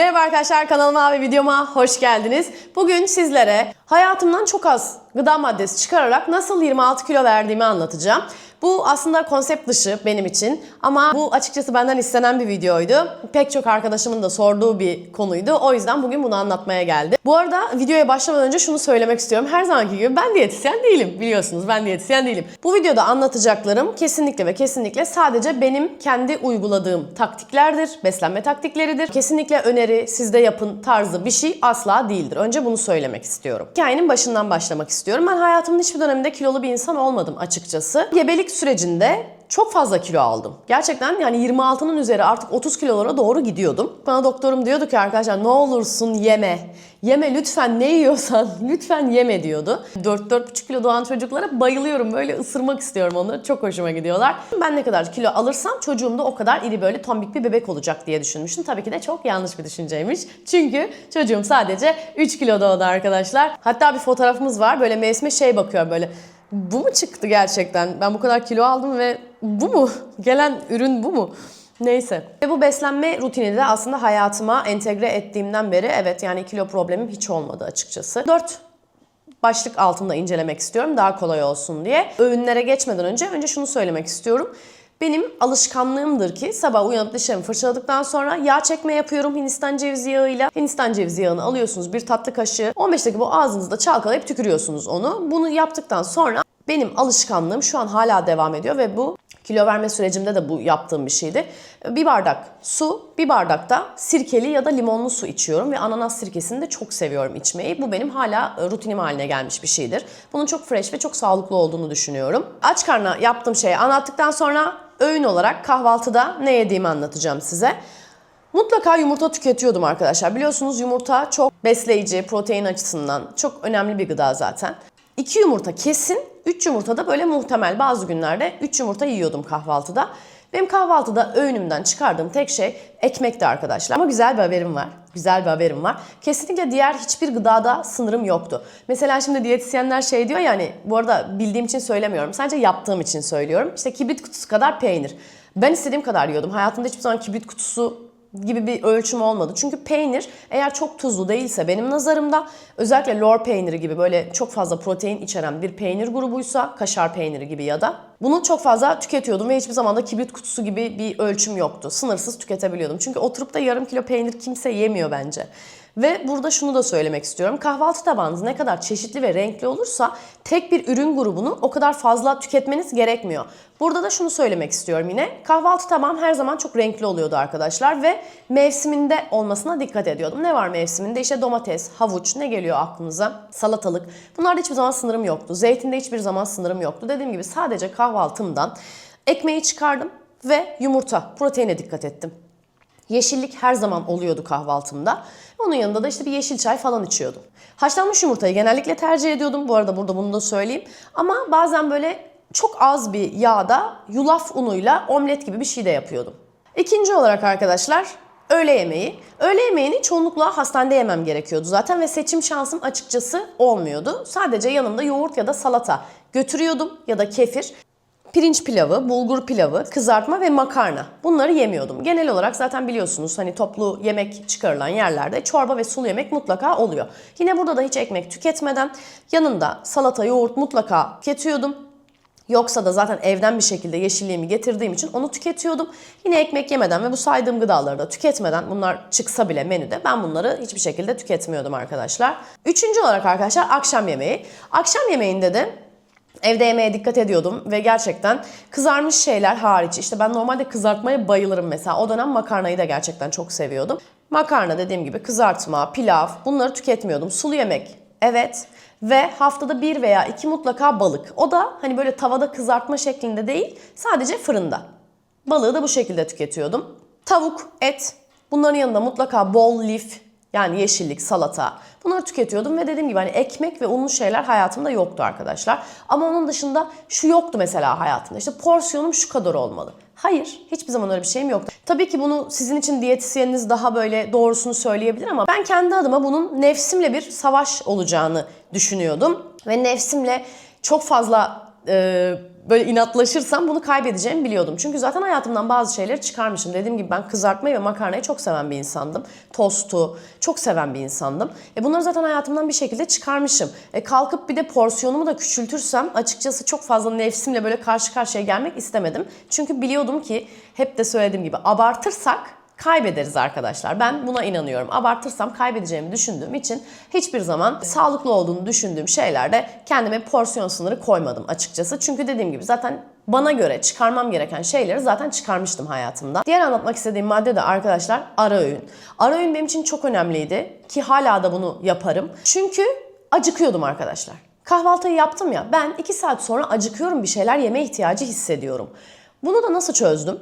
Merhaba arkadaşlar kanalıma ve videoma hoş geldiniz. Bugün sizlere hayatımdan çok az gıda maddesi çıkararak nasıl 26 kilo verdiğimi anlatacağım. Bu aslında konsept dışı benim için ama bu açıkçası benden istenen bir videoydu. Pek çok arkadaşımın da sorduğu bir konuydu. O yüzden bugün bunu anlatmaya geldim. Bu arada videoya başlamadan önce şunu söylemek istiyorum. Her zamanki gibi ben diyetisyen değilim. Biliyorsunuz ben diyetisyen değilim. Bu videoda anlatacaklarım kesinlikle ve kesinlikle sadece benim kendi uyguladığım taktiklerdir. Beslenme taktikleridir. Kesinlikle öneri sizde yapın tarzı bir şey asla değildir. Önce bunu söylemek istiyorum. Hikayenin başından başlamak istiyorum. Ben hayatımın hiçbir döneminde kilolu bir insan olmadım açıkçası. Gebelik sürecinde çok fazla kilo aldım. Gerçekten yani 26'nın üzeri artık 30 kilolara doğru gidiyordum. Bana doktorum diyordu ki arkadaşlar ne olursun yeme. Yeme lütfen ne yiyorsan lütfen yeme diyordu. 4-4,5 kilo doğan çocuklara bayılıyorum. Böyle ısırmak istiyorum onları. Çok hoşuma gidiyorlar. Ben ne kadar kilo alırsam çocuğum da o kadar iri böyle tombik bir bebek olacak diye düşünmüştüm. Tabii ki de çok yanlış bir düşünceymiş. Çünkü çocuğum sadece 3 kilo doğdu arkadaşlar. Hatta bir fotoğrafımız var. Böyle mevsime şey bakıyor böyle. Bu mu çıktı gerçekten? Ben bu kadar kilo aldım ve bu mu? Gelen ürün bu mu? Neyse. Ve bu beslenme rutini de aslında hayatıma entegre ettiğimden beri evet yani kilo problemim hiç olmadı açıkçası. 4 başlık altında incelemek istiyorum daha kolay olsun diye. Öğünlere geçmeden önce önce şunu söylemek istiyorum. Benim alışkanlığımdır ki sabah uyanıp dişlerimi fırçaladıktan sonra yağ çekme yapıyorum Hindistan cevizi yağıyla. Hindistan cevizi yağını alıyorsunuz bir tatlı kaşığı. 15 dakika bu ağzınızda çalkalayıp tükürüyorsunuz onu. Bunu yaptıktan sonra benim alışkanlığım şu an hala devam ediyor ve bu kilo verme sürecimde de bu yaptığım bir şeydi. Bir bardak su, bir bardak da sirkeli ya da limonlu su içiyorum ve ananas sirkesini de çok seviyorum içmeyi. Bu benim hala rutinim haline gelmiş bir şeydir. Bunun çok fresh ve çok sağlıklı olduğunu düşünüyorum. Aç karnına yaptığım şeyi anlattıktan sonra öğün olarak kahvaltıda ne yediğimi anlatacağım size. Mutlaka yumurta tüketiyordum arkadaşlar. Biliyorsunuz yumurta çok besleyici, protein açısından çok önemli bir gıda zaten. 2 yumurta kesin, 3 yumurta da böyle muhtemel. Bazı günlerde 3 yumurta yiyordum kahvaltıda. Benim kahvaltıda öğünümden çıkardığım tek şey ekmekti arkadaşlar. Ama güzel bir haberim var. Güzel bir haberim var. Kesinlikle diğer hiçbir gıdada sınırım yoktu. Mesela şimdi diyetisyenler şey diyor yani bu arada bildiğim için söylemiyorum. Sadece yaptığım için söylüyorum. İşte kibrit kutusu kadar peynir. Ben istediğim kadar yiyordum. Hayatımda hiçbir zaman kibrit kutusu gibi bir ölçüm olmadı. Çünkü peynir eğer çok tuzlu değilse benim nazarımda özellikle lor peyniri gibi böyle çok fazla protein içeren bir peynir grubuysa kaşar peyniri gibi ya da bunu çok fazla tüketiyordum ve hiçbir zaman da kibrit kutusu gibi bir ölçüm yoktu. Sınırsız tüketebiliyordum. Çünkü oturup da yarım kilo peynir kimse yemiyor bence. Ve burada şunu da söylemek istiyorum. Kahvaltı tabağınız ne kadar çeşitli ve renkli olursa tek bir ürün grubunu o kadar fazla tüketmeniz gerekmiyor. Burada da şunu söylemek istiyorum yine. Kahvaltı tabağım her zaman çok renkli oluyordu arkadaşlar ve mevsiminde olmasına dikkat ediyordum. Ne var mevsiminde? İşte domates, havuç ne geliyor aklınıza? Salatalık. Bunlarda hiçbir zaman sınırım yoktu. Zeytinde hiçbir zaman sınırım yoktu. Dediğim gibi sadece kahvaltımdan ekmeği çıkardım ve yumurta, proteine dikkat ettim. Yeşillik her zaman oluyordu kahvaltımda. Onun yanında da işte bir yeşil çay falan içiyordum. Haşlanmış yumurtayı genellikle tercih ediyordum. Bu arada burada bunu da söyleyeyim. Ama bazen böyle çok az bir yağda yulaf unuyla omlet gibi bir şey de yapıyordum. İkinci olarak arkadaşlar öğle yemeği. Öğle yemeğini çoğunlukla hastanede yemem gerekiyordu zaten ve seçim şansım açıkçası olmuyordu. Sadece yanımda yoğurt ya da salata götürüyordum ya da kefir. Pirinç pilavı, bulgur pilavı, kızartma ve makarna. Bunları yemiyordum. Genel olarak zaten biliyorsunuz hani toplu yemek çıkarılan yerlerde çorba ve sulu yemek mutlaka oluyor. Yine burada da hiç ekmek tüketmeden yanında salata, yoğurt mutlaka tüketiyordum. Yoksa da zaten evden bir şekilde yeşilliğimi getirdiğim için onu tüketiyordum. Yine ekmek yemeden ve bu saydığım gıdaları da tüketmeden bunlar çıksa bile menüde ben bunları hiçbir şekilde tüketmiyordum arkadaşlar. Üçüncü olarak arkadaşlar akşam yemeği. Akşam yemeğinde de Evde yemeğe dikkat ediyordum ve gerçekten kızarmış şeyler hariç işte ben normalde kızartmaya bayılırım mesela. O dönem makarnayı da gerçekten çok seviyordum. Makarna dediğim gibi kızartma, pilav bunları tüketmiyordum. Sulu yemek evet ve haftada bir veya iki mutlaka balık. O da hani böyle tavada kızartma şeklinde değil sadece fırında. Balığı da bu şekilde tüketiyordum. Tavuk, et bunların yanında mutlaka bol lif yani yeşillik, salata bunları tüketiyordum ve dediğim gibi hani ekmek ve unlu şeyler hayatımda yoktu arkadaşlar. Ama onun dışında şu yoktu mesela hayatımda. İşte porsiyonum şu kadar olmalı. Hayır, hiçbir zaman öyle bir şeyim yoktu. Tabii ki bunu sizin için diyetisyeniniz daha böyle doğrusunu söyleyebilir ama ben kendi adıma bunun nefsimle bir savaş olacağını düşünüyordum. Ve nefsimle çok fazla e, böyle inatlaşırsam bunu kaybedeceğimi biliyordum. Çünkü zaten hayatımdan bazı şeyleri çıkarmışım. Dediğim gibi ben kızartmayı ve makarnayı çok seven bir insandım. Tostu çok seven bir insandım. E bunları zaten hayatımdan bir şekilde çıkarmışım. E kalkıp bir de porsiyonumu da küçültürsem açıkçası çok fazla nefsimle böyle karşı karşıya gelmek istemedim. Çünkü biliyordum ki hep de söylediğim gibi abartırsak kaybederiz arkadaşlar. Ben buna inanıyorum. Abartırsam kaybedeceğimi düşündüğüm için hiçbir zaman sağlıklı olduğunu düşündüğüm şeylerde kendime porsiyon sınırı koymadım açıkçası. Çünkü dediğim gibi zaten bana göre çıkarmam gereken şeyleri zaten çıkarmıştım hayatımda. Diğer anlatmak istediğim madde de arkadaşlar ara öğün. Ara öğün benim için çok önemliydi ki hala da bunu yaparım. Çünkü acıkıyordum arkadaşlar. Kahvaltıyı yaptım ya ben 2 saat sonra acıkıyorum bir şeyler yeme ihtiyacı hissediyorum. Bunu da nasıl çözdüm?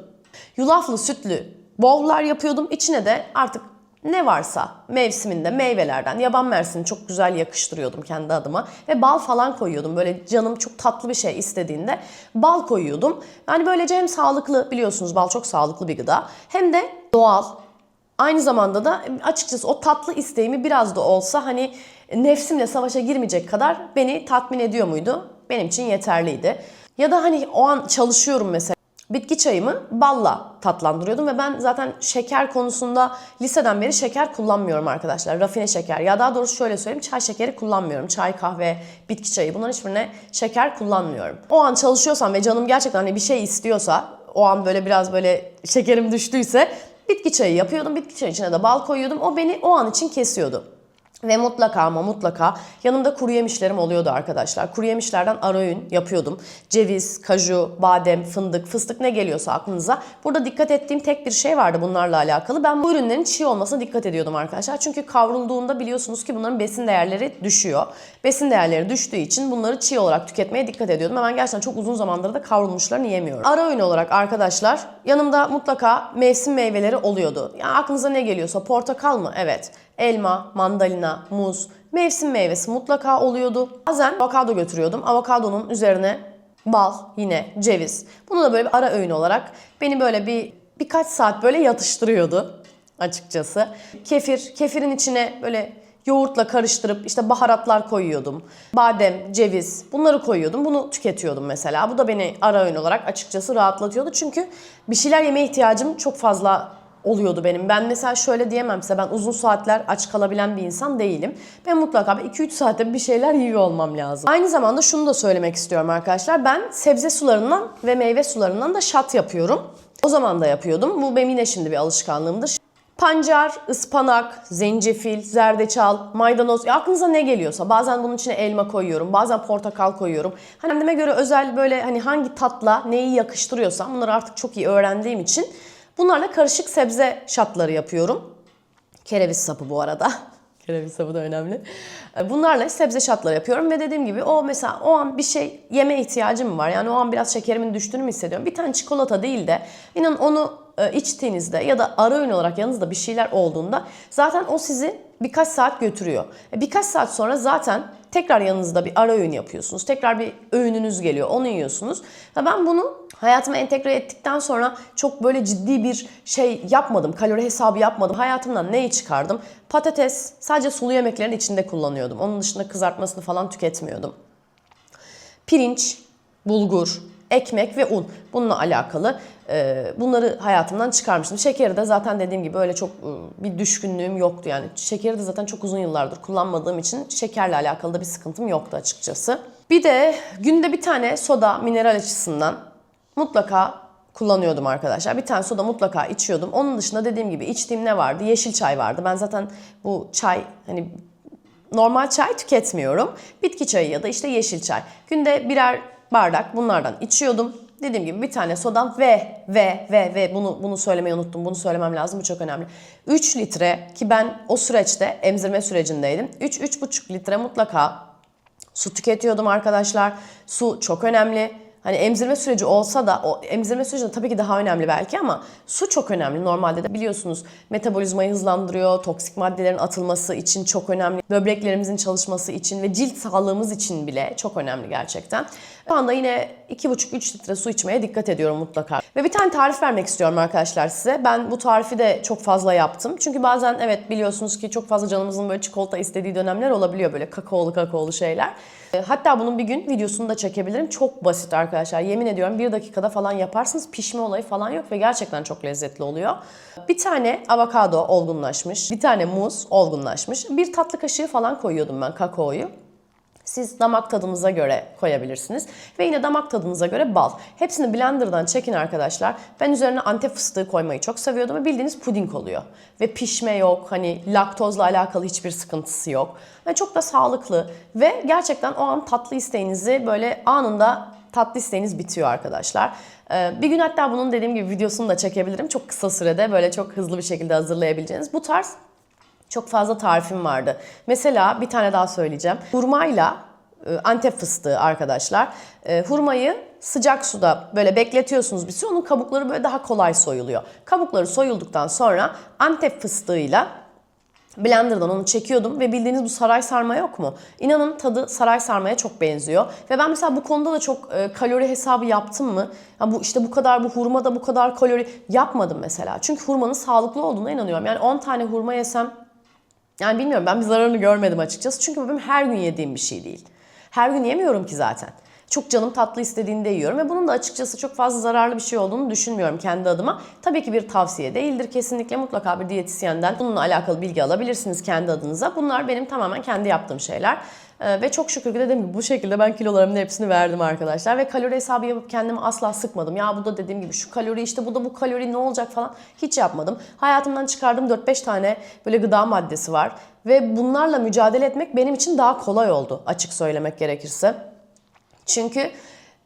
Yulaflı sütlü bowl'lar yapıyordum. İçine de artık ne varsa mevsiminde meyvelerden yaban mersini çok güzel yakıştırıyordum kendi adıma ve bal falan koyuyordum. Böyle canım çok tatlı bir şey istediğinde bal koyuyordum. Yani böylece hem sağlıklı biliyorsunuz bal çok sağlıklı bir gıda hem de doğal. Aynı zamanda da açıkçası o tatlı isteğimi biraz da olsa hani nefsimle savaşa girmeyecek kadar beni tatmin ediyor muydu? Benim için yeterliydi. Ya da hani o an çalışıyorum mesela. Bitki çayımı balla tatlandırıyordum ve ben zaten şeker konusunda liseden beri şeker kullanmıyorum arkadaşlar. Rafine şeker ya daha doğrusu şöyle söyleyeyim çay şekeri kullanmıyorum. Çay, kahve, bitki çayı bunların hiçbirine şeker kullanmıyorum. O an çalışıyorsam ve canım gerçekten hani bir şey istiyorsa o an böyle biraz böyle şekerim düştüyse bitki çayı yapıyordum. Bitki çayı içine de bal koyuyordum. O beni o an için kesiyordu. Ve mutlaka ama mutlaka yanımda kuru yemişlerim oluyordu arkadaşlar. Kuru yemişlerden ara öğün yapıyordum. Ceviz, kaju, badem, fındık, fıstık ne geliyorsa aklınıza. Burada dikkat ettiğim tek bir şey vardı bunlarla alakalı. Ben bu ürünlerin çiğ olmasına dikkat ediyordum arkadaşlar. Çünkü kavrulduğunda biliyorsunuz ki bunların besin değerleri düşüyor. Besin değerleri düştüğü için bunları çiğ olarak tüketmeye dikkat ediyordum. Ve ben gerçekten çok uzun zamandır da kavrulmuşlarını yiyemiyorum. Ara öğün olarak arkadaşlar yanımda mutlaka mevsim meyveleri oluyordu. Yani aklınıza ne geliyorsa portakal mı? Evet elma, mandalina, muz, mevsim meyvesi mutlaka oluyordu. Bazen avokado götürüyordum. Avokadonun üzerine bal, yine ceviz. Bunu da böyle bir ara öğün olarak beni böyle bir birkaç saat böyle yatıştırıyordu açıkçası. Kefir, kefirin içine böyle yoğurtla karıştırıp işte baharatlar koyuyordum. Badem, ceviz bunları koyuyordum. Bunu tüketiyordum mesela. Bu da beni ara öğün olarak açıkçası rahatlatıyordu. Çünkü bir şeyler yemeye ihtiyacım çok fazla oluyordu benim. Ben mesela şöyle diyemem size ben uzun saatler aç kalabilen bir insan değilim. Ben mutlaka 2-3 saatte bir şeyler yiyor olmam lazım. Aynı zamanda şunu da söylemek istiyorum arkadaşlar. Ben sebze sularından ve meyve sularından da şat yapıyorum. O zaman da yapıyordum. Bu benim yine şimdi bir alışkanlığımdır. Pancar, ıspanak, zencefil, zerdeçal, maydanoz ya aklınıza ne geliyorsa bazen bunun içine elma koyuyorum, bazen portakal koyuyorum. Hani kendime göre özel böyle hani hangi tatla neyi yakıştırıyorsam bunları artık çok iyi öğrendiğim için Bunlarla karışık sebze şatları yapıyorum. Kereviz sapı bu arada. Kereviz sapı da önemli. Bunlarla sebze şatları yapıyorum ve dediğim gibi o mesela o an bir şey yeme ihtiyacım var. Yani o an biraz şekerimin düştüğünü mü hissediyorum? Bir tane çikolata değil de inan onu e, içtiğinizde ya da ara öğün olarak yanınızda bir şeyler olduğunda zaten o sizi birkaç saat götürüyor. E, birkaç saat sonra zaten tekrar yanınızda bir ara öğün yapıyorsunuz. Tekrar bir öğününüz geliyor. Onu yiyorsunuz. Ben bunu hayatıma entegre ettikten sonra çok böyle ciddi bir şey yapmadım. Kalori hesabı yapmadım. Hayatımdan neyi çıkardım? Patates sadece sulu yemeklerin içinde kullanıyordum. Onun dışında kızartmasını falan tüketmiyordum. Pirinç, bulgur, ekmek ve un. Bununla alakalı e, bunları hayatımdan çıkarmıştım. Şekeri de zaten dediğim gibi öyle çok e, bir düşkünlüğüm yoktu yani. Şekeri de zaten çok uzun yıllardır kullanmadığım için şekerle alakalı da bir sıkıntım yoktu açıkçası. Bir de günde bir tane soda mineral açısından mutlaka kullanıyordum arkadaşlar. Bir tane soda mutlaka içiyordum. Onun dışında dediğim gibi içtiğim ne vardı? Yeşil çay vardı. Ben zaten bu çay hani normal çay tüketmiyorum. Bitki çayı ya da işte yeşil çay. Günde birer bardak bunlardan içiyordum. Dediğim gibi bir tane sodan ve ve ve ve bunu bunu söylemeyi unuttum. Bunu söylemem lazım. Bu çok önemli. 3 litre ki ben o süreçte emzirme sürecindeydim. 3 3,5 litre mutlaka su tüketiyordum arkadaşlar. Su çok önemli. Hani emzirme süreci olsa da o emzirme süreci de tabii ki daha önemli belki ama su çok önemli. Normalde de biliyorsunuz metabolizmayı hızlandırıyor, toksik maddelerin atılması için çok önemli. Böbreklerimizin çalışması için ve cilt sağlığımız için bile çok önemli gerçekten. Şu anda yine 2,5-3 litre su içmeye dikkat ediyorum mutlaka. Ve bir tane tarif vermek istiyorum arkadaşlar size. Ben bu tarifi de çok fazla yaptım. Çünkü bazen evet biliyorsunuz ki çok fazla canımızın böyle çikolata istediği dönemler olabiliyor böyle kakaolu kakaolu şeyler. Hatta bunun bir gün videosunu da çekebilirim. Çok basit arkadaşlar. Yemin ediyorum bir dakikada falan yaparsınız. Pişme olayı falan yok ve gerçekten çok lezzetli oluyor. Bir tane avokado olgunlaşmış. Bir tane muz olgunlaşmış. Bir tatlı kaşığı falan koyuyordum ben kakaoyu. Siz damak tadınıza göre koyabilirsiniz. Ve yine damak tadınıza göre bal. Hepsini blenderdan çekin arkadaşlar. Ben üzerine antep fıstığı koymayı çok seviyordum ve bildiğiniz puding oluyor. Ve pişme yok. Hani laktozla alakalı hiçbir sıkıntısı yok. Ve çok da sağlıklı. Ve gerçekten o an tatlı isteğinizi böyle anında tatlı isteğiniz bitiyor arkadaşlar. Ee, Bir gün hatta bunun dediğim gibi videosunu da çekebilirim. Çok kısa sürede böyle çok hızlı bir şekilde hazırlayabileceğiniz. Bu tarz çok fazla tarifim vardı. Mesela bir tane daha söyleyeceğim. Hurmayla e, antep fıstığı arkadaşlar. E, Hurmayı sıcak suda böyle bekletiyorsunuz bir süre. Onun kabukları böyle daha kolay soyuluyor. Kabukları soyulduktan sonra antep fıstığıyla Blender'dan onu çekiyordum ve bildiğiniz bu saray sarma yok mu? İnanın tadı saray sarmaya çok benziyor. Ve ben mesela bu konuda da çok e, kalori hesabı yaptım mı? Ya bu işte bu kadar bu hurmada bu kadar kalori yapmadım mesela. Çünkü hurmanın sağlıklı olduğuna inanıyorum. Yani 10 tane hurma yesem yani bilmiyorum ben bir zararını görmedim açıkçası. Çünkü benim her gün yediğim bir şey değil. Her gün yemiyorum ki zaten. Çok canım tatlı istediğinde yiyorum ve bunun da açıkçası çok fazla zararlı bir şey olduğunu düşünmüyorum kendi adıma. Tabii ki bir tavsiye değildir kesinlikle mutlaka bir diyetisyenden bununla alakalı bilgi alabilirsiniz kendi adınıza. Bunlar benim tamamen kendi yaptığım şeyler. Ee, ve çok şükür ki dediğim gibi bu şekilde ben kilolarımın hepsini verdim arkadaşlar. Ve kalori hesabı yapıp kendimi asla sıkmadım. Ya bu da dediğim gibi şu kalori işte bu da bu kalori ne olacak falan hiç yapmadım. Hayatımdan çıkardığım 4-5 tane böyle gıda maddesi var. Ve bunlarla mücadele etmek benim için daha kolay oldu açık söylemek gerekirse. Çünkü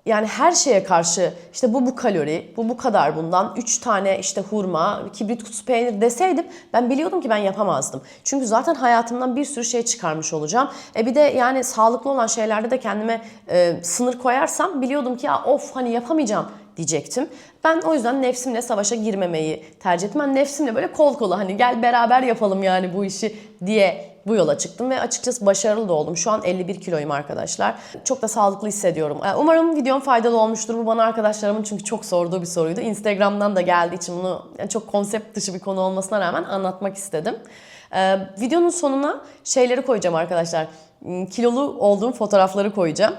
yani her şeye karşı işte bu bu kalori, bu bu kadar bundan, 3 tane işte hurma, kibrit kutusu peynir deseydim ben biliyordum ki ben yapamazdım. Çünkü zaten hayatımdan bir sürü şey çıkarmış olacağım. E bir de yani sağlıklı olan şeylerde de kendime e, sınır koyarsam biliyordum ki ya of hani yapamayacağım diyecektim. Ben o yüzden nefsimle savaşa girmemeyi tercih ettim. Ben nefsimle böyle kol kola hani gel beraber yapalım yani bu işi diye bu yola çıktım ve açıkçası başarılı da oldum. Şu an 51 kiloyum arkadaşlar. Çok da sağlıklı hissediyorum. Ee, Umarım videom faydalı olmuştur. Bu bana arkadaşlarımın çünkü çok sorduğu bir soruydu. Instagram'dan da geldiği için bunu çok konsept dışı bir konu olmasına rağmen anlatmak istedim. Ee, videonun sonuna şeyleri koyacağım arkadaşlar. Hmm, Kilolu olduğum fotoğrafları koyacağım.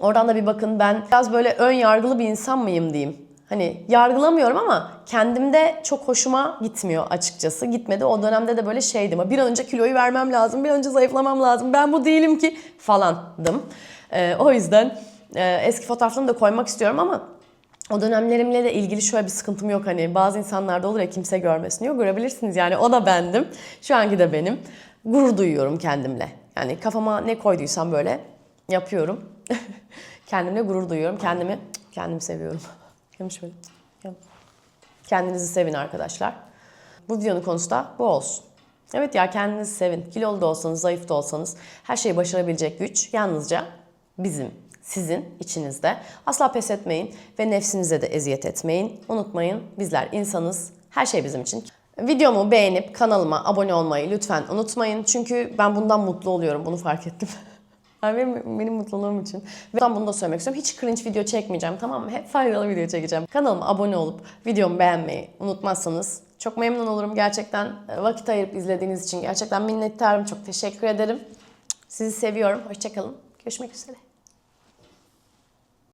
Oradan da bir bakın ben biraz böyle ön yargılı bir insan mıyım diyeyim. Hani yargılamıyorum ama kendimde çok hoşuma gitmiyor açıkçası. Gitmedi. O dönemde de böyle şeydim. Bir an önce kiloyu vermem lazım, bir an önce zayıflamam lazım. Ben bu değilim ki falandım. Ee, o yüzden e, eski fotoğraflarımı da koymak istiyorum ama o dönemlerimle de ilgili şöyle bir sıkıntım yok. Hani bazı insanlarda olur ya kimse görmesin. Yok görebilirsiniz yani o da bendim. Şu anki de benim. Gurur duyuyorum kendimle. Yani kafama ne koyduysam böyle yapıyorum. Kendimle gurur duyuyorum. Kendimi kendimi seviyorum. Şöyle. hem- Kendinizi sevin arkadaşlar. Bu videonun konusu da bu olsun. Evet ya kendinizi sevin. Kilolu da olsanız, zayıf da olsanız her şeyi başarabilecek güç yalnızca bizim, sizin içinizde. Asla pes etmeyin ve nefsinize de eziyet etmeyin. Unutmayın bizler insanız. Her şey bizim için. Videomu beğenip kanalıma abone olmayı lütfen unutmayın. Çünkü ben bundan mutlu oluyorum. Bunu fark ettim. Yani benim, benim mutluluğum için. Ve ben bunu da söylemek istiyorum. Hiç cringe video çekmeyeceğim tamam mı? Hep faydalı video çekeceğim. Kanalıma abone olup videomu beğenmeyi unutmazsanız çok memnun olurum. Gerçekten e, vakit ayırıp izlediğiniz için gerçekten minnettarım. Çok teşekkür ederim. Sizi seviyorum. Hoşçakalın. Görüşmek üzere.